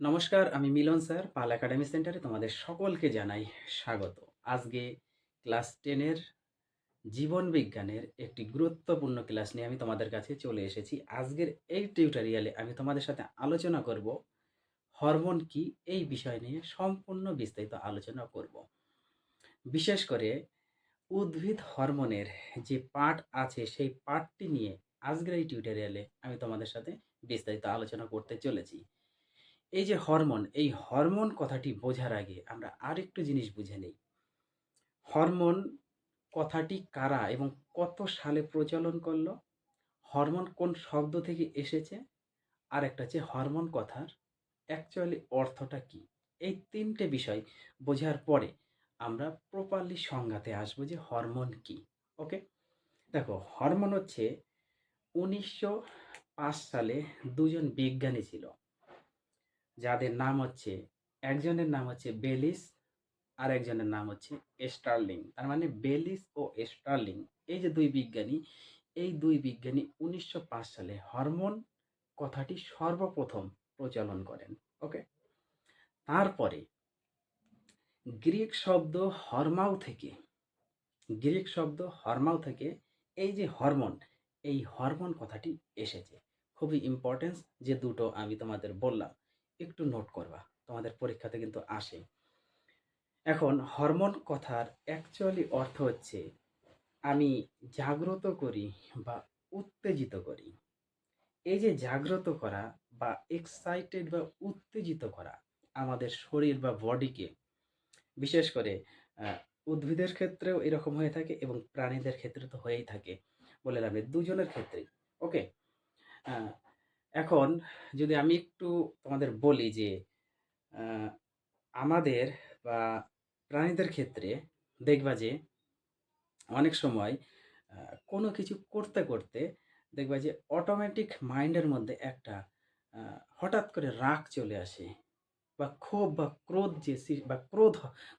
নমস্কার, আমি মিলন স্যার, পাল একাডেমি সেন্টারে তোমাদের সকলকে জানাই স্বাগত। আজকে ক্লাস টেনের জীবন বিজ্ঞানের একটি গুরুত্বপূর্ণ ক্লাস নিয়ে আমি তোমাদের কাছে চলে এসেছি। আজকের এই টিউটোরিয়ালে আমি তোমাদের সাথে আলোচনা করব হরমোন কি এই বিষয় নিয়ে সম্পূর্ণ বিস্তারিত আলোচনা করব। বিশেষ করে উদ্ভিদ হরমোনের যে পার্ট আছে সেই পার্টটি নিয়ে আজকের এই টিউটোরিয়ালে আমি তোমাদের সাথে বিস্তারিত আলোচনা করতে চলেছি। এই যে হরমোন, এই হরমোন কথাটি বোঝার আগে আমরা আরেকটু জিনিস বুঝে নিই। হরমোন কথাটি কারা এবং কত সালে প্রচলন করল? হরমোন কোন শব্দ থেকে এসেছে? আর একটা হচ্ছে হরমোন কথার অ্যাকচুয়ালি অর্থটা কি? এই তিনটে বিষয় বোঝার পরে আমরা প্রপারলি সংজ্ঞাতে আসব যে হরমোন কি ওকে দেখো, হরমোন হচ্ছে উনিশশো পাঁচ সালে দুজন বিজ্ঞানী ছিল। যাদের নাম হচ্ছে, একজনের নাম হচ্ছে বেলিস আর একজনের নাম হচ্ছে স্টার্লিং। তার মানে বেলিস ও স্টার্লিং, এই যে দুই বিজ্ঞানী, এই দুই বিজ্ঞানী উনিশশো পাঁচ সালে হরমোন কথাটি সর্বপ্রথম প্রচলন করেন, ওকে? তারপরে গ্রিক শব্দ হরমাও থেকে, গ্রিক শব্দ হরমাও থেকে এই যে হরমোন, এই হরমোন কথাটি এসেছে। খুবই ইম্পর্টেন্স যে দুটো আমি তোমাদের বললাম। একটু নোট করবা, তোমাদের পরীক্ষাতে কিন্তু আসে। এখন হরমোন কথার অ্যাকচুয়ালি অর্থ হচ্ছে, আমি জাগ্রত করি বা উত্তেজিত করি। এই যে জাগ্রত করা বা এক্সাইটেড বা উত্তেজিত করা আমাদের শরীর বা বডিকে বিশেষ করে উদ্ভিদের ক্ষেত্রেও এরকম হয়ে থাকে এবং প্রাণীদের ক্ষেত্রে তো হয়েই থাকে। বলে আমি দুজনের ক্ষেত্রেই ওকে এখন যদি আমি একটু তোমাদের বলি যে আমাদের বা প্রাণীদের ক্ষেত্রে দেখবা যে, অনেক সময় কোনো কিছু করতে করতে দেখবা যে অটোমেটিক মাইন্ডের মধ্যে একটা হঠাৎ করে রাগ চলে আসে বা ক্ষোভ বা ক্রোধ যে বা ক্রোধ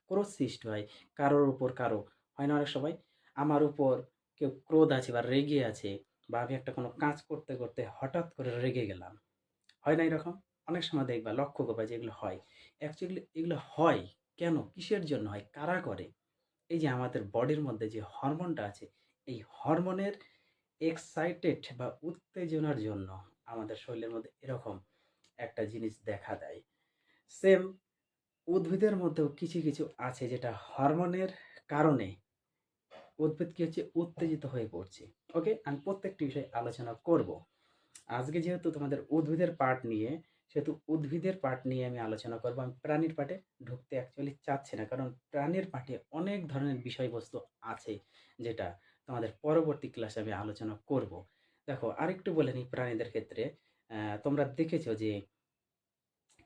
ক্রোধ সৃষ্টি হয় কারোর উপর কারও। হয় না অনেক সময়? আমার উপর কেউ ক্রোধ আছে বা রেগে আছে বা আমি একটা কোনো কাজ করতে করতে হঠাৎ করে রেগে গেলাম। হয় না এরকম? অনেক সময় দেখবা, লক্ষ্য করবা যে এগুলো হয়। অ্যাকচুয়ালি এগুলো হয় কেন? কিসের জন্য হয়? কারা করে? এই যে আমাদের বডির মধ্যে যে হরমোনটা আছে, এই হরমোনের এক্সাইটেড বা উত্তেজনার জন্য আমাদের শরীরের মধ্যে এরকম একটা জিনিস দেখা দেয়। সেম উদ্ভিদের মধ্যেও কিছু কিছু আছে যেটা হরমোনের কারণে উদ্ভিদ কি হচ্ছে? উত্তেজিত হয়ে পড়ছে। ওকে আমি প্রত্যেকটি বিষয়ে আলোচনা করব। আজকে যেহেতু তোমাদের উদ্ভিদের পার্ট নিয়ে, সেহেতু উদ্ভিদের পার্ট নিয়ে আমি আলোচনা করব। আমি প্রাণীর পার্টে ঢুকতে অ্যাকচুয়ালি চাচ্ছি না, কারণ প্রাণীর পার্টে অনেক ধরনের বিষয়বস্তু আছে যেটা তোমাদের পরবর্তী ক্লাসে আমি আলোচনা করব। দেখো, আরেকটু বলে নিই প্রাণীদের ক্ষেত্রে। তোমরা দেখেছ যে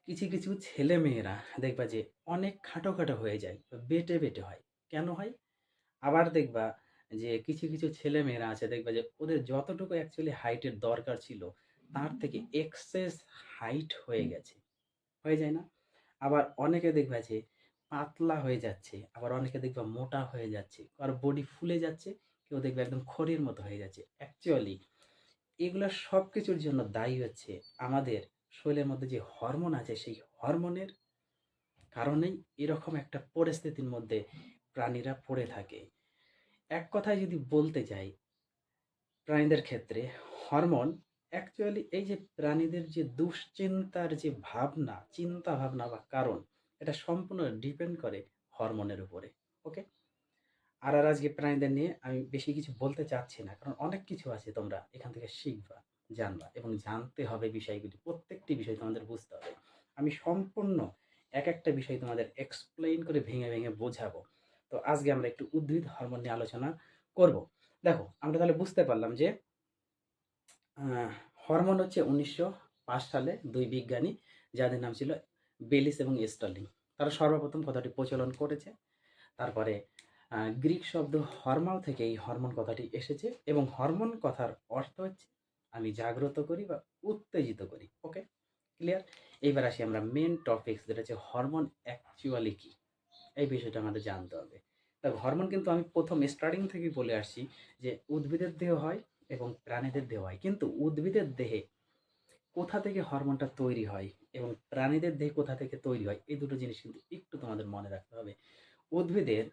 কিছু কিছু ছেলে মেয়েরা দেখবা যে অনেক খাটো খাটো হয়ে যায়, বেটে বেটে হয়। কেন হয়? আবার দেখবা যে কিছু কিছু ছেলে মেয়েরা আছে দেখবে যে ওদের যতটুকু অ্যাকচুয়ালি হাইটের দরকার ছিল তার থেকে এক্সেস হাইট হয়ে গেছে। হয়ে যায় না? আবার অনেকে দেখবে যে পাতলা হয়ে যাচ্ছে আবার অনেকে দেখবে মোটা হয়ে যাচ্ছে কারও বডি ফুলে যাচ্ছে কেউ দেখবে একদম খড়ির মতো হয়ে যাচ্ছে। অ্যাকচুয়ালি এগুলো সব কিছুর জন্য দায়ী হচ্ছে আমাদের শরীরের মধ্যে যে হরমোন আছে সেই হরমোনের কারণেই এরকম একটা পরিস্থিতির মধ্যে প্রাণীরা পড়ে থাকে। এক কথায় যদি বলতে যাই, প্রাণীদের ক্ষেত্রে হরমোন অ্যাকচুয়ালি এই যে প্রাণীদের যে দুশ্চিন্তার যে ভাবনা চিন্তা ভাবনা বা কারণ, এটা সম্পূর্ণ ডিপেন্ড করে হরমোনের উপরে ওকে আর আর আজকে প্রাণীদের নিয়ে আমি বেশি কিছু বলতে চাচ্ছি না, কারণ অনেক কিছু আছে তোমরা এখান থেকে শিখবা, জানবা এবং জানতে হবে বিষয়গুলি, প্রত্যেকটি বিষয় তোমাদের বুঝতে হবে। আমি সম্পূর্ণ এক একটা বিষয় তোমাদের এক্সপ্লেইন করে ভেঙে ভেঙে বোঝাবো। তো আজকে আমরা একটু উদ্ভিদ হরমোন নিয়ে আলোচনা করব। দেখো, আমরা তাহলে বুঝতে পারলাম যে হরমোন হচ্ছে উনিশশো পাঁচ সালে দুই বিজ্ঞানী, যাদের নাম ছিল বেলিস এবং স্টার্লিং তারা সর্বপ্রথম কথাটি প্রচলন করেছে। তারপরে গ্রিক শব্দ হরমাও থেকে এই হরমোন কথাটি এসেছে এবং হরমোন কথার অর্থ হচ্ছে, আমি জাগ্রত করি বা উত্তেজিত করি ওকে ক্লিয়ার এইবার আসি আমরা মেন টপিকস যেটা হচ্ছে হরমোন অ্যাকচুয়ালি কি? এই বিষয়টা আমাদের জানতে হবে। দেখো হরমোন কিন্তু আমি প্রথম স্টার্টিং থেকেই বলে আসছি যে উদ্ভিদের দেহ হয় এবং প্রাণীদের দেহ হয়। কিন্তু উদ্ভিদের দেহে কোথা থেকে হরমোনটা তৈরি হয় এবং প্রাণীদের দেহে কোথা থেকে তৈরি হয়, এই দুটো জিনিস কিন্তু একটু তোমাদের মনে রাখতে হবে। উদ্ভিদের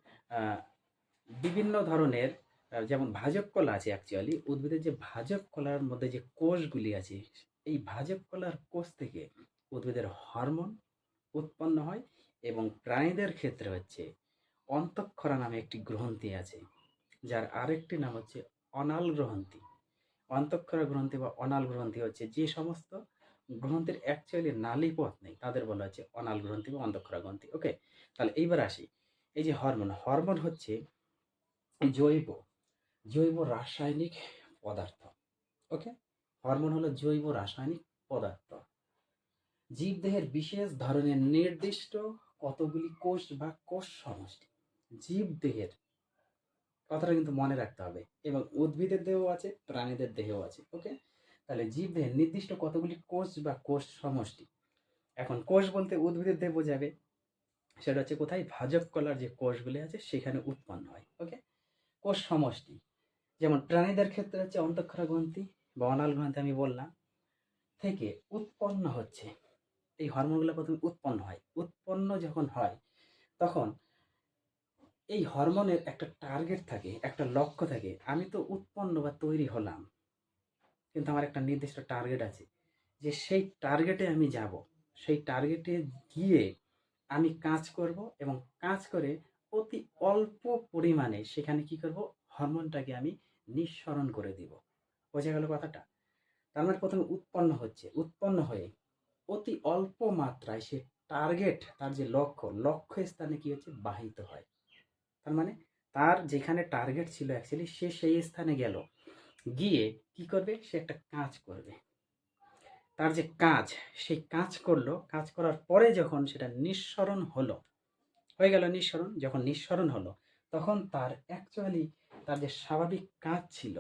বিভিন্ন ধরনের যেমন ভাজক কলা আছে অ্যাকচুয়ালি উদ্ভিদের যে ভাজক কলার মধ্যে যে কোষগুলি আছে, এই ভাজক কলার কোষ থেকে উদ্ভিদের হরমোন উৎপন্ন হয় এবং প্রাণীদের ক্ষেত্রে হচ্ছে অন্তঃক্ষরা নামে একটি গ্রন্থি আছে, যার আরেকটি নাম হচ্ছে অনাল গ্রন্থি। অন্তঃক্ষরা গ্রন্থি বা অনাল গ্রন্থি হচ্ছে যে সমস্ত গ্রন্থির অ্যাকচুয়ালি নালী পথ নেই, তাদের বলা হচ্ছে অনাল গ্রন্থি বা অন্তঃক্ষরা গ্রন্থি ওকে তাহলে এইবার আসি, এই যে হরমোন হরমোন হচ্ছে জৈব জৈব রাসায়নিক পদার্থ ওকে হরমোন হলো জৈব রাসায়নিক পদার্থ। জীবদেহের বিশেষ ধরনের নির্দিষ্ট কতগুলি কোষ বা কোষ সমষ্টি? জীবদেহের কথাটা কিন্তু মনে রাখতে হবে। এবং উদ্ভিদের দেহেও আছে, প্রাণীদের দেহেও আছে ওকে তাহলে জীবদেহের নির্দিষ্ট কতগুলি কোষ বা কোষ সমষ্টি? এখন কোষ বলতে উদ্ভিদের দেহ বোঝাবে। সেটা হচ্ছে কোথায়? ভাজক কলার যে কোষগুলি আছে, সেখানে উৎপন্ন হয় ওকে কোষ সমষ্টি। যেমন প্রাণীদের ক্ষেত্রে হচ্ছে অন্তঃক্ষরা গ্রন্থি বা অনাল গ্রন্থি আমি বললাম, থেকে উৎপন্ন হচ্ছে এই হরমোনগুলো প্রথমে উৎপন্ন হয়। উৎপন্ন যখন হয়, তখন এই হরমোনের একটা টার্গেট থাকে, একটা লক্ষ্য থাকে, আমি তো উৎপন্ন বা তৈরি হলাম। কিন্তু আমার একটা নির্দিষ্ট টার্গেট আছে, যে সেই টার্গেটে আমি যাব। সেই টার্গেটে গিয়ে আমি কাজ করব এবং কাজ করে অতি অল্প পরিমাণে সেখানে কি করব? হরমোনটাকে আমি নিঃসরণ করে দিব। বোঝা গেল কথাটা? তার মানে প্রথমে উৎপন্ন হচ্ছে। উৎপন্ন হয়ে অতি অল্প মাত্রায় সে টার্গেট তার যে লক্ষ্য লক্ষ্য স্থানে কি হচ্ছে? বাহিত হয়। তার মানে তার যেখানে টার্গেট ছিল অ্যাকচুয়ালি সে সেই স্থানে গেল। গিয়ে কি করবে? সে একটা কাজ করবে। তার যে কাজ সেই কাজ করল। কাজ করার পরে যখন সেটা নিঃসরণ হলো, হয়ে গেল নিঃসরণ। যখন নিঃসরণ হলো, তখন তার অ্যাকচুয়ালি তার যে স্বাভাবিক কাজ ছিল,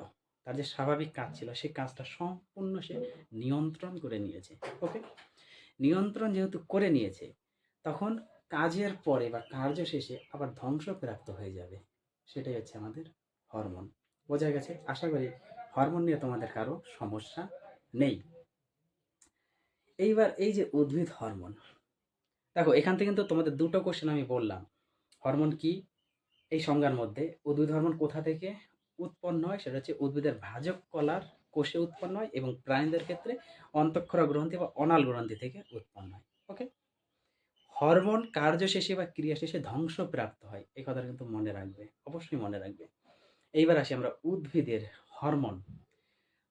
তার যে স্বাভাবিক কাজ ছিল সেই কাজটা সম্পূর্ণ সে নিয়ন্ত্রণ করে নিয়েছে। ওকে নিয়ন্ত্রণ যেহেতু করে নিয়েছে, তখন কাজের পরে বা কার্য শেষে আবার ধ্বংসপ্রাপ্ত হয়ে যাবে। সেটাই হচ্ছে আমাদের হরমোন। বোঝা গেছে? আশা করি হরমোন নিয়ে তোমাদের কারও সমস্যা নেই। এইবার এই যে উদ্ভিদ হরমোন, দেখো, এখান থেকে কিন্তু তোমাদের দুটো কোশ্চেন আমি বললাম। হরমোন কি? এই সংজ্ঞার মধ্যে। উদ্ভিদ হরমোন কোথা থেকে উৎপন্ন হয়? সেটা হচ্ছে উদ্ভিদের ভাজক কলার কোষে উৎপন্ন হয় এবং প্রাণীদের ক্ষেত্রে অন্তঃক্ষরা গ্রন্থি বা অনাল গ্রন্থি থেকে উৎপন্ন হয়। ওকে হরমোন কার্য শেষে বা ক্রিয়া শেষে ধ্বংসপ্রাপ্ত হয়। এই কথাটা কিন্তু মনে রাখবে, অবশ্যই মনে রাখবে। এইবার আসি আমরা উদ্ভিদের হরমোন।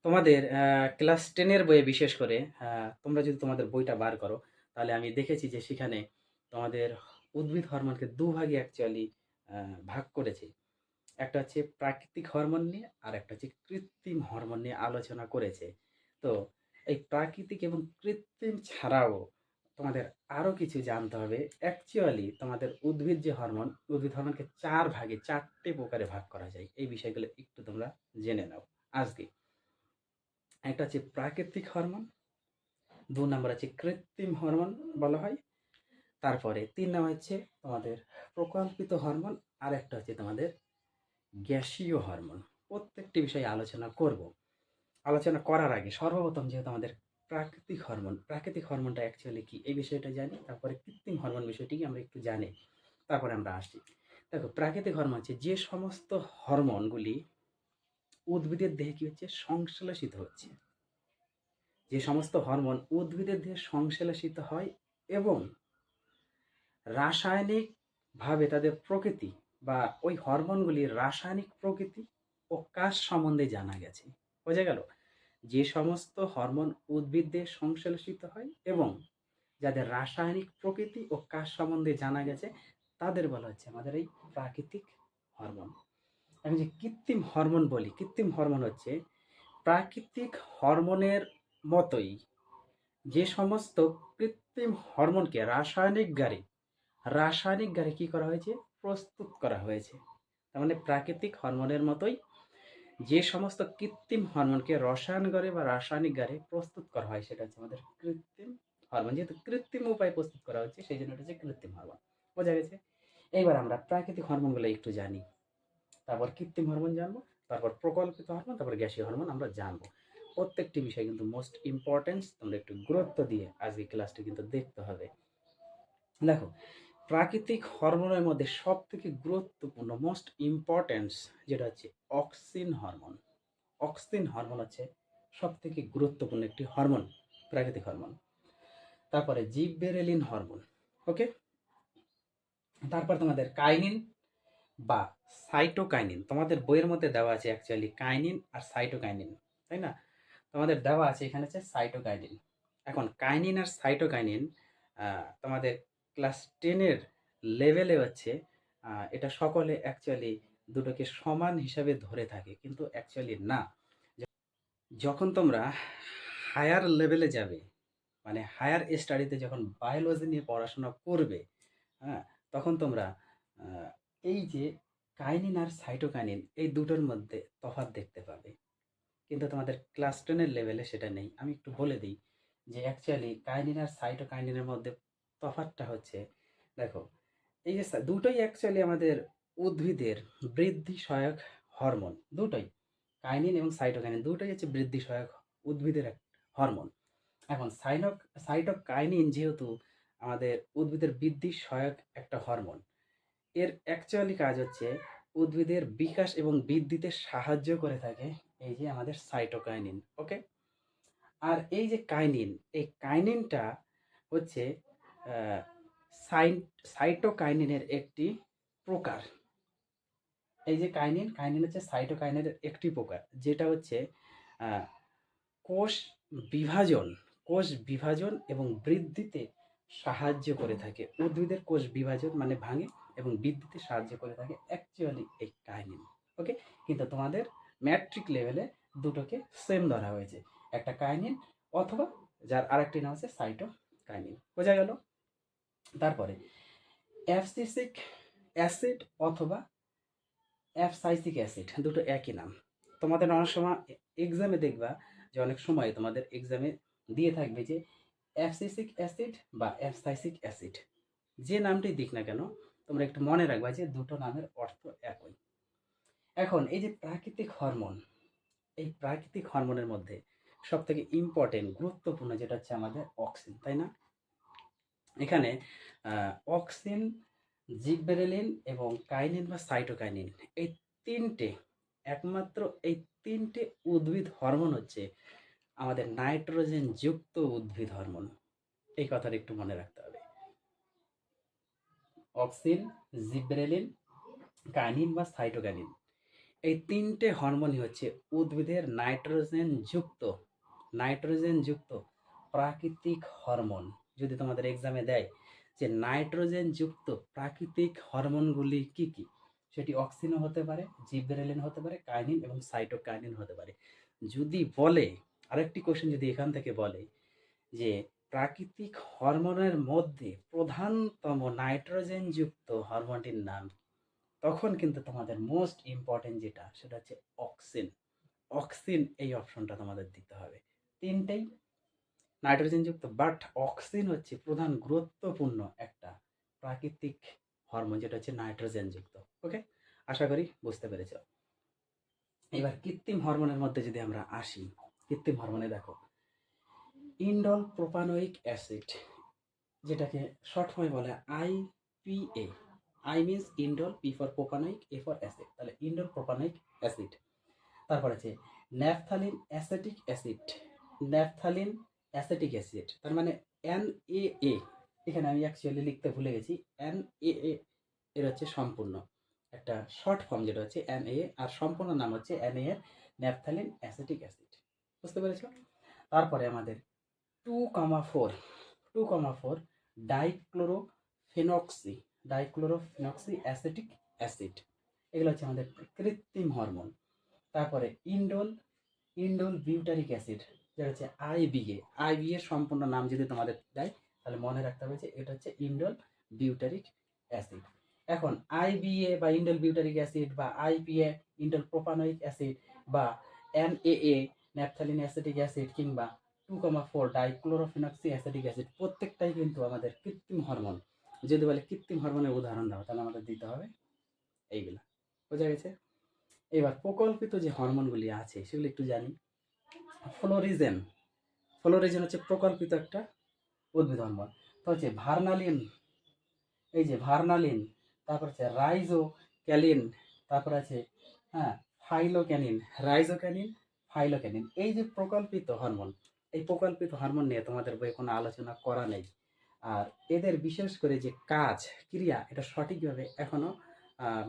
তোমাদের ক্লাস টেনের বইয়ে বিশেষ করে তোমরা যদি তোমাদের বইটা বার করো, তাহলে আমি দেখেছি যে সেখানে তোমাদের উদ্ভিদ হরমোনকে দুভাগে অ্যাকচুয়ালি ভাগ করেছে। একটা হচ্ছে প্রাকৃতিক হরমোন নিয়ে আর একটা হচ্ছে কৃত্রিম হরমোন নিয়ে আলোচনা করেছে। তো এই প্রাকৃতিক এবং কৃত্রিম ছাড়াও তোমাদের আরও কিছু জানতে হবে। অ্যাকচুয়ালি তোমাদের উদ্ভিদ যে হরমোন উদ্ভিদ হরমোনকে চার ভাগে, চারটে প্রকারে ভাগ করা যায়। এই বিষয়গুলো একটু তোমরা জেনে নাও। আজকে একটা হচ্ছে প্রাকৃতিক হরমোন দু নম্বর হচ্ছে কৃত্রিম হরমোন বলা হয়। তারপরে তিন নম্বর হচ্ছে তোমাদের প্রকল্পিত হরমোন আর একটা হচ্ছে তোমাদের গ্যাসীয় হরমোন। প্রত্যেকটি বিষয়ে আলোচনা করব। আলোচনা করার আগে সর্বপ্রথম যেহেতু আমাদের প্রাকৃতিক হরমোন, প্রাকৃতিক হরমোনটা অ্যাকচুয়ালি কি? এই বিষয়টা জানি, তারপরে কৃত্রিম হরমোন বিষয়টিকে আমরা একটু জানি, তারপরে আমরা আসছি। দেখো, প্রাকৃতিক হরমোন হচ্ছে যে সমস্ত হরমোনগুলি উদ্ভিদের দেহে কি হচ্ছে? সংশ্লেষিত হচ্ছে। যে সমস্ত হরমোন উদ্ভিদের দেহে সংশ্লেষিত হয় এবং রাসায়নিকভাবে তাদের প্রকৃতি বা ওই হরমোনগুলির রাসায়নিক প্রকৃতি ও কাজ সম্বন্ধে জানা গেছে। বোঝা গেল, যে সমস্ত হরমোন উদ্ভিদে সংশ্লেষিত হয় এবং যাদের রাসায়নিক প্রকৃতি ও কাজ সম্বন্ধে জানা গেছে, তাদের বলা হচ্ছে আমাদের এই প্রাকৃতিক হরমোন। আমি যে কৃত্রিম হরমোন বলি, কৃত্রিম হরমোন হচ্ছে প্রাকৃতিক হরমোনের মতোই যে সমস্ত কৃত্রিম হরমোনকে রাসায়নিক গাড়ি রাসায়নিক গাড়ি কি করা হয়েছে? প্রস্তুত করা হয়েছে। তার মানে প্রাকৃতিক হরমোনের মতোই যে সমস্ত কৃত্রিম হরমোনকে রসায়ন গাড়ে বা রাসায়নিক গাড়ে প্রস্তুত করা হয়, সেটা হচ্ছে আমাদের কৃত্রিম হরমোন। যেহেতু কৃত্রিম উপায়ে প্রস্তুত করা হচ্ছে, সেই জন্য এটা হচ্ছে কৃত্রিম হরমোন। বোঝা গেছে? এইবার আমরা প্রাকৃতিক হরমোনগুলো একটু জানি। তারপর কৃত্রিম হরমোন জানব, তারপর প্রকল্পিত হরমোন, তারপর গ্যাসীয় হরমোন আমরা জানব। প্রত্যেকটি বিষয় কিন্তু মোস্ট ইম্পর্টেন্স তোমরা একটু গুরুত্ব দিয়ে আজকে ক্লাসটি কিন্তু দেখতে হবে। দেখো প্রাকৃতিক হরমোনের মধ্যে সব থেকে গুরুত্বপূর্ণ মোস্ট ইম্পর্টেন্স যেটা হচ্ছে অক্সিন হরমোন অক্সিন হরমোন হচ্ছে সব থেকে গুরুত্বপূর্ণ একটি হরমোন প্রাকৃতিক হরমোন তারপরে জিববেরেলিন হরমোন ওকে তারপর তোমাদের কাইনিন বা সাইটোকাইনিন তোমাদের বইয়ের মধ্যে দেওয়া আছে অ্যাকচুয়ালি কাইনিন আর সাইটোকাইনিন তাই না? তোমাদের দেওয়া আছে এখানে হচ্ছে সাইটোকাইনিন এখন কাইনিন আর সাইটোকাইনিন তোমাদের ক্লাস টেনের লেভেলে হচ্ছে এটা সকলে অ্যাকচুয়ালি দুটোকে সমান হিসাবে ধরে থাকে, কিন্তু অ্যাকচুয়ালি না। যখন তোমরা হায়ার লেভেলে যাবে মানে হায়ার স্টাডিতে যখন বায়োলজি নিয়ে পড়াশোনা করবে হ্যাঁ তখন তোমরা এই যে কাইনিন আর সাইটোকাইনিন এই দুটোর মধ্যে তফাৎ দেখতে পাবে। কিন্তু তোমাদের ক্লাস টেনের লেভেলে সেটা নেই। আমি একটু বলে দিই যে অ্যাকচুয়ালি কাইনিন আর সাইটোকাইনিনের মধ্যে তফাৎটা হচ্ছে, দেখো, এই যে দুটোই অ্যাকচুয়ালি আমাদের উদ্ভিদের বৃদ্ধি সহায়ক হরমোন, দুটোই। কাইনিন এবং সাইটোকাইনিন, দুটোই হচ্ছে বৃদ্ধি সহায়ক উদ্ভিদের এক হরমোন। এখন সাইনক সাইটোকাইনিন যেহেতু আমাদের উদ্ভিদের বৃদ্ধি সহায়ক একটা হরমোন, এর অ্যাকচুয়ালি কাজ হচ্ছে উদ্ভিদের বিকাশ এবং বৃদ্ধিতে সাহায্য করে থাকে এই যে আমাদের সাইটোকাইনিন ওকে আর এই যে কাইনিন, এই কাইনিনটা হচ্ছে সাইন, সাইটোকাইনিনের একটি প্রকার। এই যে কাইনিন কাইনিন হচ্ছে সাইটোকাইনিনের একটি প্রকার, যেটা হচ্ছে কোষ বিভাজন কোষ বিভাজন এবং বৃদ্ধিতে সাহায্য করে থাকে। উদ্ভিদের কোষ বিভাজন মানে ভাঙে এবং বৃদ্ধিতে সাহায্য করে থাকে অ্যাকচুয়ালি এই কাহিনী ওকে কিন্তু তোমাদের ম্যাট্রিক লেভেলে দুটোকে সেম ধরা হয়েছে, একটা কাইনিন অথবা যার আরেকটি নাম আছে সাইটো কাইনিন বোঝা গেল? তারপরে অ্যাপসিসিক অ্যাসিড অথবা অ্যাপসাইসিক অ্যাসিড, দুটো একই নাম। তোমাদের অনেক সময় এক্সামে দেখবা যে অনেক সময় তোমাদের এক্সামে দিয়ে থাকবে যে অ্যাপসিসিক অ্যাসিড বা অ্যাপসাইসিক অ্যাসিড। যে নামটি দিক না কেন, তোমরা একটু মনে রাখবা যে দুটো নামের অর্থ একই। এখন এই যে প্রাকৃতিক হরমোন, এই প্রাকৃতিক হরমোনের মধ্যে সব থেকে ইম্পর্টেন্ট গুরুত্বপূর্ণ যেটা হচ্ছে আমাদের অক্সিন তাই না? এখানে অক্সিন জিববেরেলিন এবং কাইনিন বা সাইটোকাইনিন এই তিনটে, একমাত্র এই তিনটে উদ্ভিদ হরমোন হচ্ছে আমাদের নাইট্রোজেন যুক্ত উদ্ভিদ হরমোন। এই কথাটা একটু মনে রাখতে হবে। অক্সিন জিব্রেলিন কাইনিন বা সাইটোকাইনিন এই তিনটে হরমোনই হচ্ছে উদ্ভিদের নাইট্রোজেন যুক্ত নাইট্রোজেন যুক্ত প্রাকৃতিক হরমোন। যদি তোমাদের এক্সামে দেয় যে নাইট্রোজেন যুক্ত প্রাকৃতিক হরমোনগুলি কি কি? সেটি অক্সিনও হতে পারে জিব্রেলিন হতে পারে কাইনিন এবং সাইটোকাইনিন হতে পারে। যদি বলে, আরেকটি কোশ্চেন যদি এখান থেকে বলে যে প্রাকৃতিক হরমোনের মধ্যে প্রধানতম নাইট্রোজেন যুক্ত হরমোনটির নাম? তখন কিন্তু তোমাদের মোস্ট ইম্পর্টেন্ট যেটা, সেটা হচ্ছে অক্সিন অক্সিন এই অপশনটা তোমাদের দিতে হবে। তিনটেই নাইট্রোজেন যুক্ত বাট অক্সিন হচ্ছে প্রধান গুরুত্বপূর্ণ একটা প্রাকৃতিক হরমোন যেটা হচ্ছে নাইট্রোজেন যুক্ত ওকে আশা করি বুঝতে পেরেছ। এবার কৃত্রিম হরমোনের মধ্যে যদি আমরা আসি, কৃত্রিম হরমোনে দেখো ইন্ডল প্রোপানোইক অ্যাসিড, যেটাকে শর্ট ফর্মে বলে IPA I means indole P for propanoic A for acid তাহলে ইন্ডল প্রোপানোইক অ্যাসিড। তারপর আছে naphthalene acetic acid, naphthalene acetic acid তার মানে এন এ এ এখানে আমি অ্যাকচুয়ালি লিখতে ভুলে গেছি এন এ এ এর হচ্ছে সম্পূর্ণ। একটা শর্ট ফর্ম যেটা হচ্ছে এন এ আর সম্পূর্ণ নাম হচ্ছে এন এ এর ন্যাপথালিন অ্যাসেটিক অ্যাসিড বুঝতে পেরেছ? তারপরে আমাদের two comma four two comma four dichlorophenoxy dichlorophenoxy acetic acid এগুলো হচ্ছে আমাদের কৃত্রিম হরমোন তারপরে ইন্ডোল ইন্ডোল বিউটারিক অ্যাসিড যেটা হচ্ছে আইবিএ আইবিএ সম্পূর্ণ নাম যদি তোমাদের দেয়, তাহলে মনে রাখতে হবে যে এটা হচ্ছে ইন্ডোল বিউটারিক অ্যাসিড। এখন আইবিএ বা ইন্ডোল বিউটারিক অ্যাসিড বা আইপিএ ইন্ডোল প্রোপানোইক অ্যাসিড বা এনএএ ন্যাপথালিন অ্যাসিটিক অ্যাসিড কিংবা two comma four dichlorophenoxy acetic acid, প্রত্যেকটাই কিন্তু আমাদের কৃত্রিম হরমোন। যদি বলে কৃত্রিম হরমোনের উদাহরণ দাও, তাহলে আমাদের দিতে হবে এইগুলা। বোঝা গেছে? এবার প্রকল্পিত যে হরমোনগুলি আছে, সেগুলো একটু জানি। ফ্লোরিজেন। ফ্লোরিজেন হচ্ছে প্রকল্পিত একটা উদ্ভিদ হরমোন তো হচ্ছে ভার্নালিন। এই যে ভার্নালিন, তারপর হচ্ছে রাইজো ক্যালিন তারপর আছে হ্যাঁ ফাইলোক্যানিন, রাইজোক্যানিন, ফাইলোক্যানিন। এই যে প্রকল্পিত হরমোন, এই প্রকল্পিত হরমোন নিয়ে তোমাদের বইয়ে কোনো আলোচনা করা নেই। আর এদের বিশেষ করে যে কাজ, ক্রিয়া, এটা সঠিকভাবে এখনও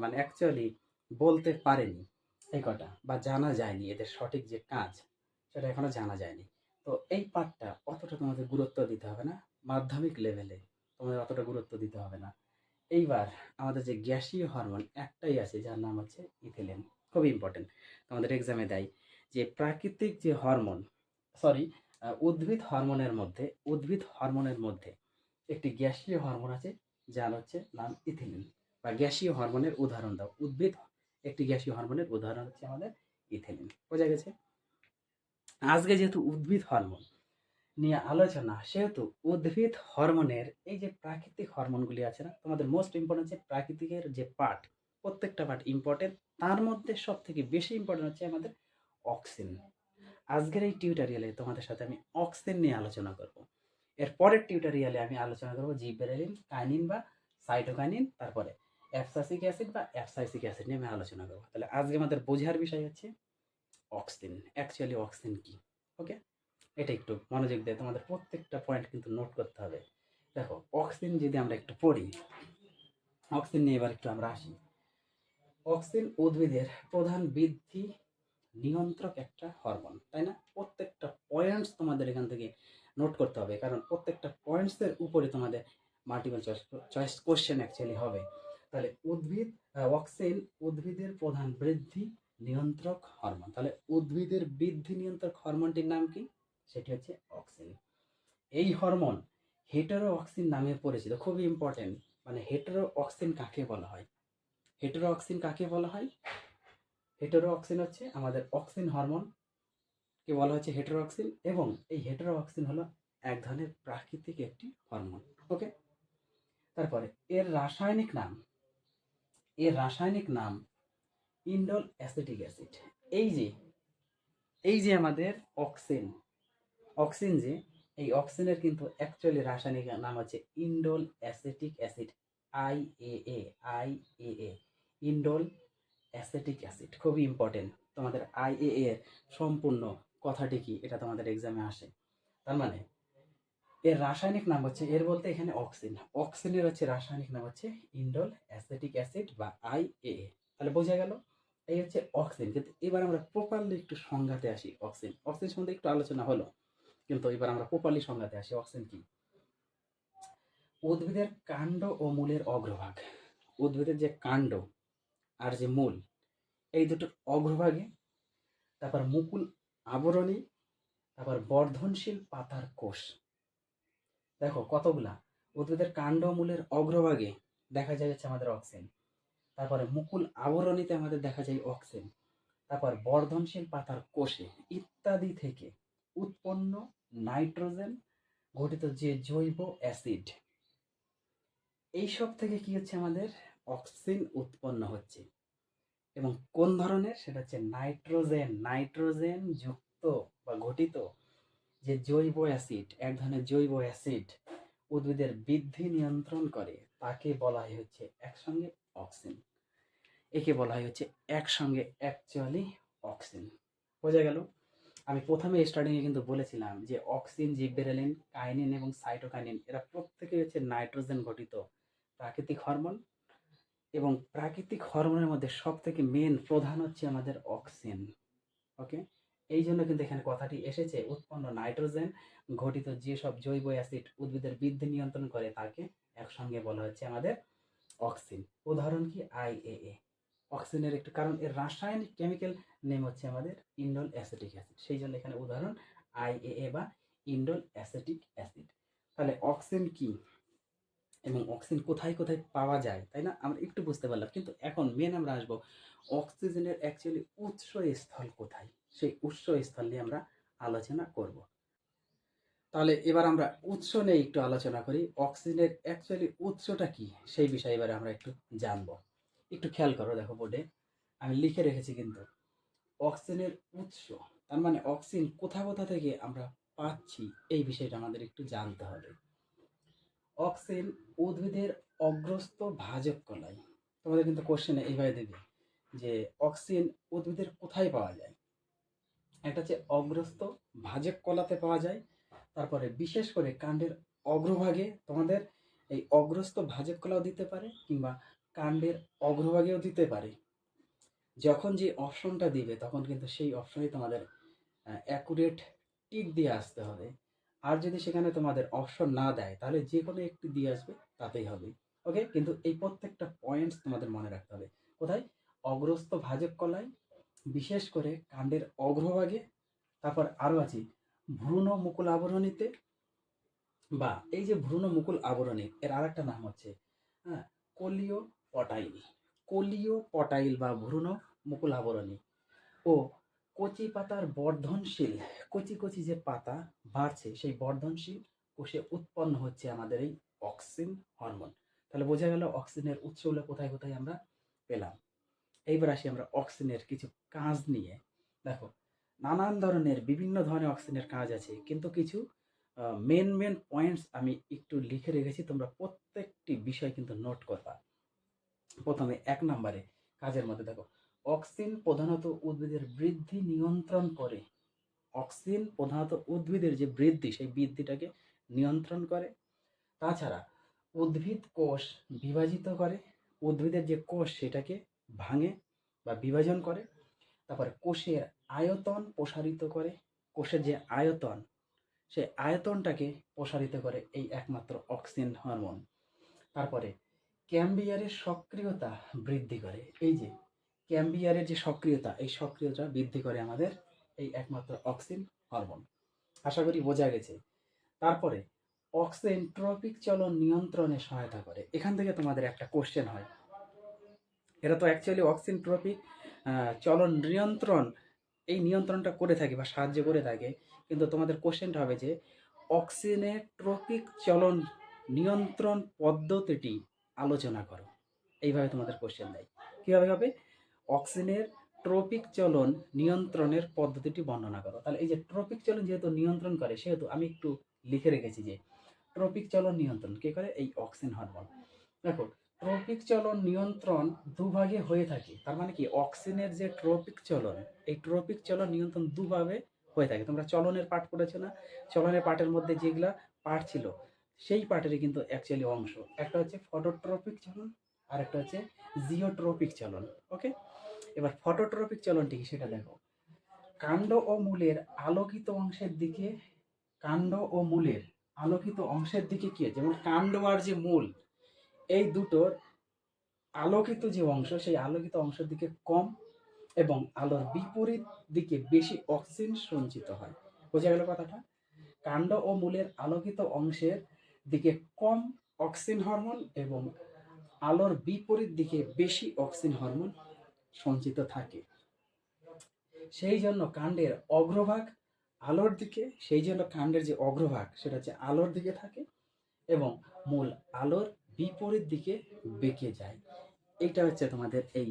মানে অ্যাকচুয়ালি বলতে পারেনি। এই কটা, বা জানা যায়নি এদের সঠিক যে কাজ। সেটা এখনও জানা যায়নি। তো এই পার্টটা অতটা তোমাদের গুরুত্ব দিতে হবে না। মাধ্যমিক লেভেলে তোমাদের অতটা গুরুত্ব দিতে হবে না। এইবার আমাদের যে গ্যাসীয় হরমোন একটাই আছে, যার নাম হচ্ছে ইথিলিন খুব ইম্পর্টেন্ট তোমাদের এক্সামে দেয় যে প্রাকৃতিক যে হরমোন সরি উদ্ভিদ হরমোনের মধ্যে, উদ্ভিদ হরমোনের মধ্যে একটি গ্যাসীয় হরমোন আছে, যার হচ্ছে নাম ইথিলিন বা গ্যাসীয় হরমোনের উদাহরণ দাও। উদ্ভিদ একটি গ্যাসীয় হরমোনের উদাহরণ হচ্ছে আমাদের ইথিলিন বোঝা গেছে? আজকে যেহেতু উদ্ভিদ হরমোন নিয়ে আলোচনা, সেহেতু উদ্ভিদ হরমোনের এই যে প্রাকৃতিক হরমোনগুলি আছে না, তোমাদের মোস্ট ইম্পর্টেন্ট হচ্ছে প্রাকৃতিকের যে পার্ট প্রত্যেকটা পার্ট ইম্পর্টেন্ট তার মধ্যে সব থেকে বেশি ইম্পর্টেন্ট হচ্ছে আমাদের অক্সিন আজকের এই টিউটোরিয়ালে তোমাদের সাথে আমি অক্সিন নিয়ে আলোচনা করব। এর পরের টিউটোরিয়ালে আমি আলোচনা করব জিবেরেলিন কাইনিন বা সাইটোকাইনিন তারপরে অ্যাপসাসিক অ্যাসিড বা অ্যাপসাইসিক অ্যাসিড নিয়ে আমি আলোচনা করব। তাহলে আজকে আমাদের বোঝার বিষয় হচ্ছে অক্সিন অ্যাকচুয়ালি অক্সিন কি? ওকে এটা একটু মনোযোগ দিয়ে তোমাদের প্রত্যেকটা পয়েন্ট কিন্তু নোট করতে হবে। দেখো অক্সিন যদি আমরা একটু পড়ি অক্সিন নিয়ে এবার একটু আমরা আসি। অক্সিন উদ্ভিদের প্রধান বৃদ্ধি নিয়ন্ত্রক একটা হরমোন তাই না? প্রত্যেকটা পয়েন্টস তোমাদের এখান থেকে নোট করতে হবে কারণ প্রত্যেকটা পয়েন্টসের উপরে তোমাদের multiple choice choice question actually হবে। তাহলে উদ্ভিদ আহ, অক্সিন উদ্ভিদের প্রধান বৃদ্ধি নিয়ন্ত্রক হরমোন তাহলে উদ্ভিদের বৃদ্ধি নিয়ন্ত্রক হরমোনটির নাম কি? সেটি হচ্ছে অক্সিন এই হরমোন হেটারো অক্সিন নামে পরিচিত, খুবই ইম্পর্টেন্ট মানে হেটারো অক্সিন কাকে বলা হয়? হেটারো অক্সিন কাকে বলা হয়? হেটারো অক্সিন হচ্ছে আমাদের অক্সিন হরমোন কে বলা হচ্ছে হেটারো অক্সিন এবং এই হেটারো অক্সিন হলো এক ধরনের প্রাকৃতিক একটি হরমোন ওকে তারপরে এর রাসায়নিক নাম, এর রাসায়নিক নাম ইন্ডল অ্যাসিটিক অ্যাসিড। এই যে এই যে আমাদের অক্সিন অক্সিন যে, এই অক্সিনের কিন্তু অ্যাকচুয়ালি রাসায়নিক নাম হচ্ছে indole acetic acid, I A A, I A A, indole acetic acid. খুবই ইম্পর্টেন্ট তোমাদের আই এ এর সম্পূর্ণ কথাটি কি, এটা তোমাদের এক্সামে আসে। তার মানে এর রাসায়নিক নাম হচ্ছে, এর বলতে এখানে অক্সিন। অক্সিনের হচ্ছে রাসায়নিক নাম হচ্ছে ইন্ডোল অ্যাসিটিক অ্যাসিড বা আই এ। তাহলে বোঝা গেল? এই হচ্ছে অক্সিজেন কিন্তু এবার আমরা প্রপারলি একটু সংঘাতে আসি অক্সিজেন অক্সিজেন সম্বন্ধে একটু আলোচনা হলো, কিন্তু এবার আমরা প্রপারলি সংঘাতে আসি অক্সিন কি? উদ্ভিদের কাণ্ড ও মূলের অগ্রভাগ। উদ্ভিদের যে কাণ্ড আর যে মূল, এই দুটোর অগ্রভাগে, তারপর মুকুল আবরণী, তারপর বর্ধনশীল পাতার কোষ। দেখো কতগুলা? উদ্ভিদের কাণ্ড মূলের অগ্রভাগে দেখা যায় হচ্ছে আমাদের অক্সিন তারপরে মুকুল আবরণীতে আমাদের দেখা যায় অক্সেন তারপর বর্ধনশীল পাতার কোষে ইত্যাদি থেকে উৎপন্ন নাইট্রোজেন, গঠিত যে জৈব অ্যাসিড, এইসব থেকে কি হচ্ছে আমাদের? অক্সিন উৎপন্ন হচ্ছে। এবং কোন ধরনের? সেটা হচ্ছে নাইট্রোজেন। নাইট্রোজেন যুক্ত বা গঠিত যে জৈব অ্যাসিড, এক ধরনের জৈব অ্যাসিড উদ্ভিদের বৃদ্ধি নিয়ন্ত্রণ করে, তাকে বলা হচ্ছে একসঙ্গে অক্সিন একে বলা হয় হচ্ছে একসঙ্গে অ্যাকচুয়ালি অক্সিন বোঝা গেল? আমি প্রথমে স্টার্টিংয়ে কিন্তু বলেছিলাম যে অক্সিন জিবেরেলিন কাইনিন এবং সাইটোকাইনিন এরা প্রত্যেকেই হচ্ছে নাইট্রোজেন গঠিত প্রাকৃতিক হরমোন এবং প্রাকৃতিক হরমোনের মধ্যে সব থেকে মেন প্রধান হচ্ছে আমাদের অক্সিন ওকে এই জন্য কিন্তু এখানে কথাটি এসেছে, উৎপন্ন নাইট্রোজেন ঘটিত যেসব জৈব অ্যাসিড উদ্ভিদের বৃদ্ধি নিয়ন্ত্রণ করে তাকে একসঙ্গে বলা হচ্ছে আমাদের অক্সিন উদাহরণ কি? আই এ একটু, কারণ এর রাসায়নিক কেমিক্যাল নেম হচ্ছে আমাদের ইন্ডোল অ্যাসিটিক অ্যাসিড সেই জন্য এখানে উদাহরণ আই এ এ বা ইন্ডোল অ্যাসিটিক অ্যাসিড তাহলে অক্সিজেন কি? এবং অক্সিজেন কোথায় কোথায় পাওয়া যায়, তাই না? আমরা একটু বুঝতে পারলাম। কিন্তু এখন মেন আমরা আসব অক্সিজেনের অ্যাকচুয়ালি উৎস স্থল কোথায়? সেই উৎস স্থল নিয়ে আমরা আলোচনা করব। তাহলে এবার আমরা উৎস নিয়ে একটু আলোচনা করি। অক্সিজেনের অ্যাকচুয়ালি উৎসটা কি? সেই বিষয়ে এবারে আমরা একটু জানব। একটু খেয়াল করো দেখো বোর্ডে আমি লিখে রেখেছি কিন্তু। অক্সিজেনের উৎস, তার মানে অক্সিজেন কোথা কোথা থেকে আমরা পাচ্ছি, এই বিষয়টা আমাদের একটু জানতে হবে। অক্সিজেন উদ্ভিদের অগ্রস্ত ভাজক কলায়। তোমাদের কিন্তু কোশ্চেনে এইভাবে দেবে যে অক্সিজেন উদ্ভিদের কোথায় পাওয়া যায়? একটা হচ্ছে অগ্রস্ত ভাজক কলাতে পাওয়া যায়, তারপরে বিশেষ করে কাণ্ডের অগ্রভাগে তোমাদের এই অগ্রস্ত ভাজক কলাও দিতে পারে, কিংবা কাণ্ডের অগ্রভাগেও দিতে পারে। যখন যে অপশনটা দিবে, তখন কিন্তু সেই অপশনে তোমাদের অ্যাকুরেট টিক দিয়ে আসতে হবে। আর যদি সেখানে তোমাদের অপশন না দেয়, তাহলে যে কোনো একটি দিয়ে আসবে, তাতেই হবে। ওকে কিন্তু এই প্রত্যেকটা পয়েন্টস তোমাদের মনে রাখতে হবে। কোথায়? অগ্রস্ত ভাজক কলায়, বিশেষ করে কাণ্ডের অগ্রভাগে, তারপর আরও আছে, ভ্রূণ মুকুল আবরণীতে বা এই যে ভ্রূণ মুকুল আবরণী, এর আরেকটা নাম হচ্ছে হ্যাঁ কলিও পটাইল কলিও পটাইল বা ভ্রূণ মুকুল আবরণী ও কচি পাতার বর্ধনশীল, কচি কচি যে পাতা বাড়ছে, সেই বর্ধনশীল কোষে উৎপন্ন হচ্ছে আমাদের এই অক্সিন হরমোন। তাহলে বোঝা গেল অক্সিজেনের উৎসগুলো কোথায় কোথায় আমরা পেলাম। এইবার আসি আমরা অক্সিজেনের কিছু কাজ নিয়ে। দেখো, নানান ধরনের বিভিন্ন ধরনের অক্সিজেনের কাজ আছে, কিন্তু কিছু মেন মেন পয়েন্টস আমি একটু লিখে রেখেছি, তোমরা প্রত্যেকটি বিষয় কিন্তু নোট করবা। প্রথমে এক নম্বরে কাজের মধ্যে দেখো, অক্সিন প্রধানত উদ্ভিদের বৃদ্ধি নিয়ন্ত্রণ করে। অক্সিন প্রধানত উদ্ভিদের যে বৃদ্ধি, সেই বৃদ্ধিটাকে নিয়ন্ত্রণ করে। তাছাড়া উদ্ভিদ কোষ বিভাজিত করে, উদ্ভিদের যে কোষ সেটাকে ভাঙে বা বিভাজন করে। তারপরে কোষের আয়তন প্রসারিত করে, কোষের যে আয়তন, সেই আয়তনটাকে প্রসারিত করে এই একমাত্র অক্সিজেন হরমোন। তারপরে ক্যাম্বিয়ারের সক্রিয়তা বৃদ্ধি করে। এই যে, ক্যাম্বিয়ারের যে সক্রিয়তা, এই সক্রিয়তা বৃদ্ধি করে আমাদের এই একমাত্র অক্সিন হরমোন। আশা করি বোঝা গেছে। তারপরে অক্সিজেন ট্রপিক চলন নিয়ন্ত্রণে সহায়তা করে। এখান থেকে তোমাদের একটা কোশ্চেন হয়। এটা তো অ্যাকচুয়ালি অক্সিজেন ট্রপিক চলন নিয়ন্ত্রণ, এই নিয়ন্ত্রণটা করে থাকে বা সাহায্য করে থাকে। কিন্তু তোমাদের কোশ্চেনটা হবে যে অক্সিজেনের ট্রপিক চলন নিয়ন্ত্রণ পদ্ধতিটি আলোচনা করো। এইভাবে তোমাদের কোশ্চেন দেয়। কীভাবে হবে? অক্সিজেনের ট্রপিক চলন নিয়ন্ত্রণের পদ্ধতিটি বর্ণনা করো। তাহলে এই যে ট্রপিক চলন যেহেতু নিয়ন্ত্রণ করে, সেহেতু আমি একটু লিখে রেখেছি যে ট্রপিক চলন নিয়ন্ত্রণ, কে করে? এই অক্সিজেন হরমোন দেখো, ট্রপিক চলন নিয়ন্ত্রণ দুভাগে হয়ে থাকে। তার মানে কি? অক্সিজেনের যে ট্রপিক চলন, এই ট্রপিক চলন নিয়ন্ত্রণ দুভাবে হয়ে থাকে। তোমরা চলনের পাঠ পড়েছো না? চলনের পাঠের মধ্যে যেগুলা পাঠ ছিল সেই পাঠেরই কিন্তু অ্যাকচুয়ালি অংশ। একটা হচ্ছে ফটোট্রপিক চলন আর একটা হচ্ছে জিওট্রপিক চলন ওকে এবার ফটোট্রপিক চলনটি কি সেটা দেখো। কাণ্ড ও মূলের আলোকিত অংশের দিকে, কাণ্ড ও মূলের আলোকিত অংশের দিকে কি যেমন কাণ্ড আর যে মূল, এই দুটোর আলোকিত যে অংশ, সেই আলোকিত অংশের দিকে কম এবং আলোর বিপরীত দিকে বেশি অক্সিজেন সঞ্চিত হয়। বোঝা গেল কথাটা? কাণ্ড ও মূলের আলোকিত অংশের দিকে কম অক্সিজেন হরমোন এবং আলোর বিপরীত দিকে বেশি অক্সিজেন হরমোন সঞ্চিত থাকে। সেই জন্য কাণ্ডের অগ্রভাগ আলোর দিকে, সেই জন্য কাণ্ডের যে অগ্রভাগ সেটা হচ্ছে আলোর দিকে থাকে এবং মূল আলোর বিপরীত দিকে বেঁকে যায়। এইটা হচ্ছে তোমাদের এই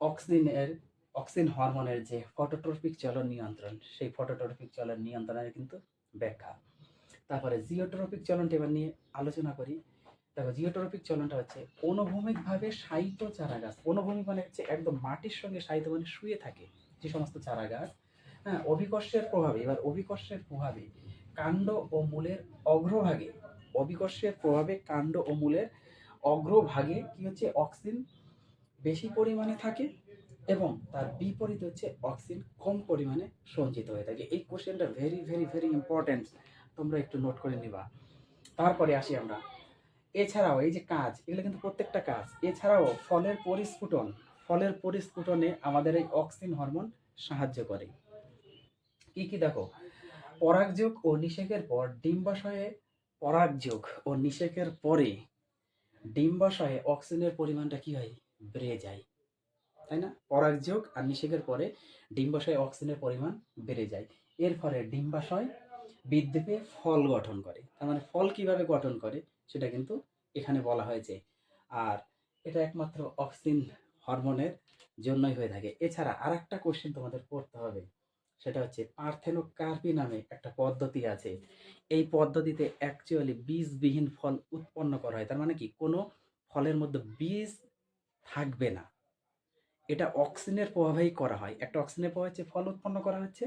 অক্সিজেনের, অক্সিজেন হরমোনের যে ফটোট্রপিক চলন নিয়ন্ত্রণ, সেই ফটোট্রপিক চলন নিয়ন্ত্রণের কিন্তু ব্যাখ্যা। তারপরে জিওট্রপিক চলনটা এবার নিয়ে আলোচনা করি। দেখো, জিওট্রপিক চলনটা হচ্ছে অনুভূমিকভাবে সাহিত্য চারা গাছ অনুভূমিক মানে হচ্ছে একদম মাটির সঙ্গে সাহিত্য মানে শুয়ে থাকে যে সমস্ত চারা গাছ হ্যাঁ অভিকর্ষের প্রভাবে, এবার অভিকর্ষের প্রভাবে কাণ্ড ও মূলের অগ্রভাগে, অভিকর্ষের প্রভাবে কাণ্ড ও মূলের অগ্রভাগে কি হচ্ছে? অক্সিজেন বেশি পরিমাণে থাকে এবং তার বিপরীত হচ্ছে অক্সিজেন কম পরিমাণে সঞ্চিত হয়ে থাকে। এই কোশ্চেনটা ভেরি ভেরি ভেরি ইম্পর্ট্যান্ট তোমরা একটু নোট করে নিবা। তারপরে আসি আমরা। এছাড়াও এই যে কাজ, এগুলো কিন্তু প্রত্যেকটা কাজ। এছাড়াও ফলের পরিস্ফুটন, ফলের পরিস্ফুটনে আমাদের এই অক্সিজেন হরমোন সাহায্য করে। কি কি দেখো? পরাগযোগ ও নিষেকের পর ডিম্বাশয়ে পরাগযোগ ও নিষেকের পরে ডিম্বাশয়ে অক্সিজেনের পরিমাণটা কি হয়? বেড়ে যায়। তাই না? পরাগযোগ আর নিষেকের পরে ডিম্বাশয়ে অক্সিজেনের পরিমাণ বেড়ে যায়। এর ফলে ডিম্বাশয় বৃদ্ধি পেয়ে ফল গঠন করে। তার মানে ফল কীভাবে গঠন করে সেটা কিন্তু এখানে বলা হয়েছে। আর এটা একমাত্র অক্সিজেন হরমোনের জন্যই হয়ে থাকে। এছাড়া আর একটা কোশ্চেন তোমাদের পড়তে হবে। সেটা হচ্ছে পার্থেনোকার্পি নামে একটা পদ্ধতি আছে। এই পদ্ধতিতে অ্যাকচুয়ালি বীজবিহীন ফল উৎপন্ন করা হয়। তার মানে কি? কোনো ফলের মধ্যে বীজ থাকবে না। এটা অক্সিজেনের প্রভাবেই করা হয়। একটা অক্সিজেনের প্রভাবে হচ্ছে ফল উৎপন্ন করা হচ্ছে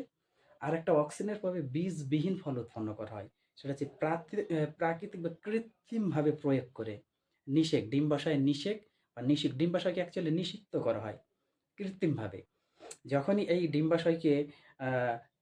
আর একটা অক্সিজেনের প্রভাবে বীজবিহীন ফল উৎপন্ন করা হয়। সেটা হচ্ছে প্রাকৃ- প্রাকৃতিক বা কৃত্রিমভাবে প্রয়োগ করে নিষেক ডিম্বাশয় নিষেক বা নিষেক ডিম্বাশয়কে অ্যাকচুয়ালি নিষিক্ত করা হয় কৃত্রিমভাবে। যখনই এই ডিম্বাশয়কে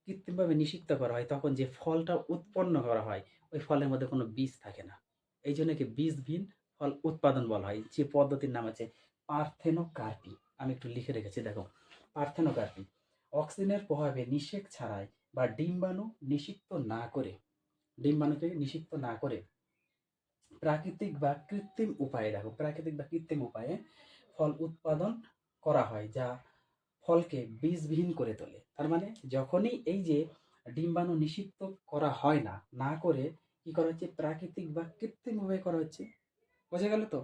কৃত্রিমভাবে নিষিক্ত করা হয়, তখন যে ফলটা উৎপন্ন করা হয়, ওই ফলের মধ্যে কোনো বীজ থাকে না। এই জন্য কি বীজবিহীন ফল উৎপাদন বলা হয়। যে পদ্ধতির নাম আছে পার্থেনোকার্পি। আমি একটু লিখে রেখেছি, দেখো। পার্থেনোকার্পি। অক্সিজেনের প্রভাবে নিষেক ছাড়াই বা ডিম্বাণু নিষিক্ত না করে, ডিম্বাণুকে নিষিক্ত না করে প্রাকৃতিক বা কৃত্রিম উপায়ে দেখো, প্রাকৃতিক বা কৃত্রিম উপায়ে ফল উৎপাদন করা হয় যা ফলকে বীজবিহীন করে তোলে। তার মানে যখনই এই যে ডিম্বাণু নিষিক্ত করা হয় না না করে কি করা হচ্ছে? প্রাকৃতিক বা কৃত্রিম উপায়ে করা হচ্ছে। বোঝা গেল তো?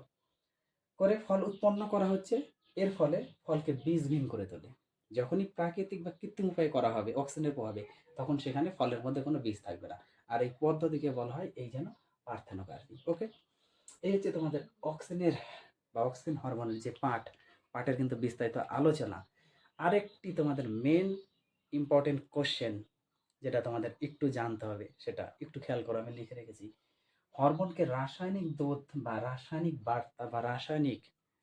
করে ফল উৎপন্ন করা হচ্ছে, এর ফলে ফলকে বীজবিহীন করে তোলে। যখনই প্রাকৃতিক বা কৃত্রিম উপায়ে করা হবে, অক্সিজেনের প্রভাবে, তখন সেখানে ফলের মধ্যে কোনো বীজ থাকবে না। আর এই পদ্ধতিকে বলা হয় এই যেন পার্থেনোকার্পি ওকে এই হচ্ছে তোমাদের অক্সিজেনের বা অক্সিজেন হরমোনের যে পাট পাটের কিন্তু বিস্তারিত আলোচনা। আরেকটি তোমাদের মেন ইম্পর্টেন্ট কোশ্চেন যেটা তোমাদের একটু জানতে হবে, সেটা একটু খেয়াল করো, আমি লিখে রেখেছি। হরমোনকে রাসায়নিক দোধ বা রাসায়নিক বার্তা বা রাসায়নিক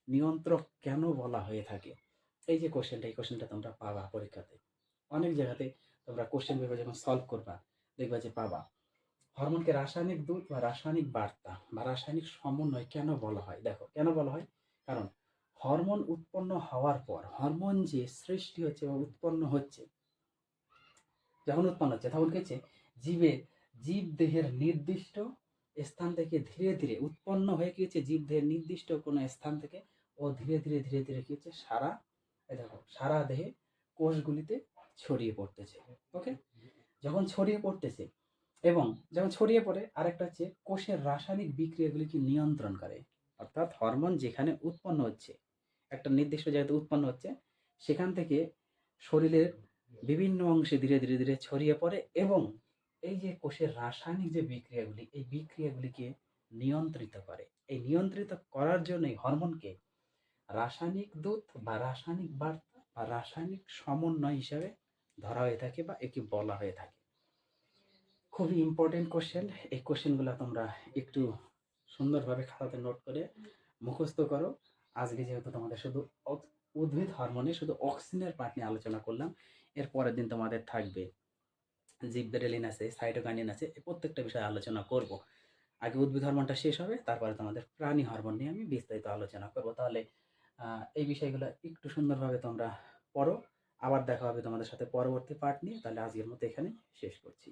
নিয়ন্ত্রক কেন বলা হয়ে থাকে? এই যে কোশ্চেনটা এই কোশ্চেনটা তোমরা পাবা পরীক্ষাতে। অনেক জায়গাতে তোমরা কোশ্চেন পেপার যখন সলভ করবা, দেখবা যে পাবা। হরমোনকে রাসায়নিক দূত বা রাসায়নিক বার্তা বা রাসায়নিক সমন্বয় কেন বলা হয়? দেখো, কেন বলা হয়? কারণ হরমোন উৎপন্ন হওয়ার পর, হরমোন যে সৃষ্টি হচ্ছে বা উৎপন্ন হচ্ছে, যখন উৎপন্ন হচ্ছে, তখন কি হচ্ছে? জীবের জীব দেহের নির্দিষ্ট স্থান থেকে ধীরে ধীরে উৎপন্ন হয়ে হচ্ছে? জীব দেহের নির্দিষ্ট কোনো স্থান থেকে ও ধীরে ধীরে ধীরে ধীরে কি হচ্ছে? সারা দেখো, সারা দেহে কোষগুলিতে ছড়িয়ে পড়তেছে ওকে যখন ছড়িয়ে পড়তেছে এবং যখন ছড়িয়ে পড়ে, আরেকটা হচ্ছে কোষের রাসায়নিক বিক্রিয়াগুলিকে নিয়ন্ত্রণ করে? অর্থাৎ হরমোন যেখানে উৎপন্ন হচ্ছে, একটা নির্দিষ্ট জায়গাতে উৎপন্ন হচ্ছে, সেখান থেকে শরীরের বিভিন্ন অংশে ধীরে ধীরে ধীরে ছড়িয়ে পড়ে এবং এই যে কোষের রাসায়নিক যে বিক্রিয়াগুলি, এই বিক্রিয়াগুলিকে নিয়ন্ত্রিত করে। এই নিয়ন্ত্রিত করার জন্যই হরমোনকে রাসায়নিক দূত বা রাসায়নিক বার্তা বা রাসায়নিক সমন্বয় হিসাবে ধরা হয়ে থাকে বা একে বলা হয়ে থাকে। খুবই ইম্পর্টেন্ট কোশ্চেন এই কোশ্চেনগুলো তোমরা একটু সুন্দরভাবে খাতাতে নোট করে মুখস্থ করো। আজকে যেহেতু তোমাদের শুধু উদ্ভিদ হরমোনে শুধু অক্সিজেনের পার্ট নিয়ে আলোচনা করলাম, এর পরের দিন তোমাদের থাকবে জিববেরেলিন আছে সাইটোকাইনিন আছে, এই প্রত্যেকটা বিষয়ে আলোচনা করব। আগে উদ্ভিদ হরমোনটা শেষ হবে, তারপরে তোমাদের প্রাণী হরমোন নিয়ে আমি বিস্তারিত আলোচনা করব। তাহলে এই বিষয়গুলো একটু সুন্দরভাবে তোমরা পড়ো। আবার দেখা হবে তোমাদের সাথে পরবর্তী পার্ট নিয়ে। তাহলে আজকের মতো এখানে শেষ করছি।